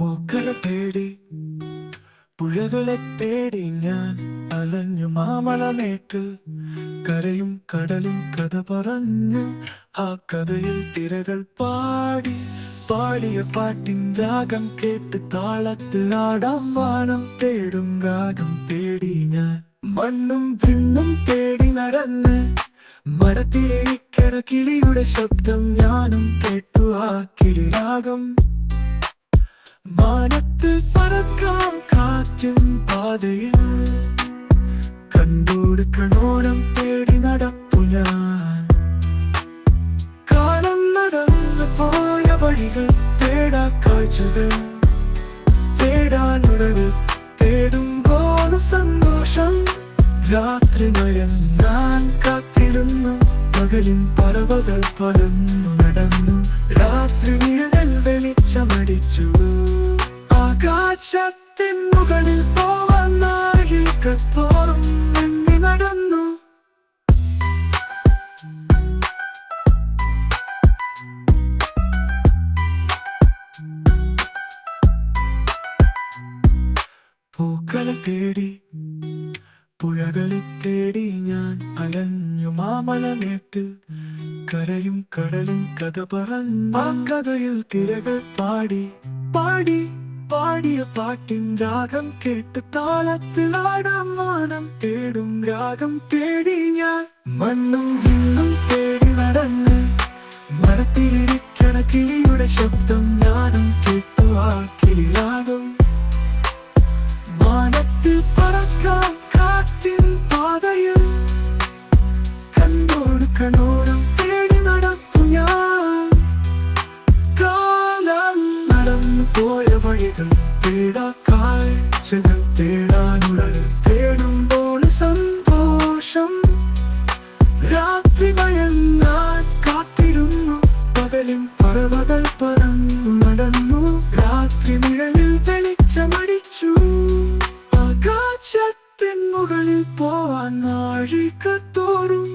പൂക്കളെ തേടി പുഴകളെ തേടി ഞാൻ അലഞ്ഞു മാമലമേട്ടിൽ കരയും കടലും കഥ പറഞ്ഞു ആ കഥയിൽ തിരകൾ പാടി. പാടിയ പാട്ടിൻ രാഗം കേട്ട് താളത്തിൽ ആടാം വാണം തേടും രാഗം തേടി ഞാൻ. മണ്ണും പിണ്ണും തേടി നടന്ന് മരത്തിലിരിക്കണ കിളിയുടെ ശബ്ദം ഞാനും മാനത്ത് പറക്കാം കാറ്റും പാതയിൽ. കണ്ടുകൊടുക്കണോരം തേടി നടപ്പു ഞാൻ. കാലം നടന്നു പോയ വഴികൾ തേടാ കാഴ്ചകൾ. തേടാനുള്ളത് തേടുമ്പോൾ സന്തോഷം. രാത്രി മയങ്ങാൻ കാത്തിരുന്നു. പകലിൻ പറവകൾ പറന്നു നടന്നു. രാത്രി നിഴൽ ആകാശത്തിൻ മുകളിൽ പോവാൻ നാഴിക തോറും നടന്നു. പൂക്കളെ തേടി പുഴകളെ തേടി ഞാൻ അലഞ്ഞു മാമലമേട്ട് കരയും കടലും കഥ പറഞ്ഞു ആ കഥയിൽ തിരകൾ പാടി പാടി. പാടിയ പാട്ടിൻ രാഗം കേട്ട് താളത്തിൽ ആടാം വാനം തേടും രാഗം തേടി ഞാൻ വഴികൾ തേടാ കാഴ്ചകൾ തേടാനുള്ളത് തേടുമ്പോൾ സന്തോഷം രാത്രി കാത്തിരുന്നു. പകലും പറവകൾ പറന്നു നടന്നു. രാത്രി നിഴലിൽ വെളിച്ചമടിച്ചു. ആകാശത്തിൻ മുകളിൽ പോവാൻ നാഴിക്കത്തോറും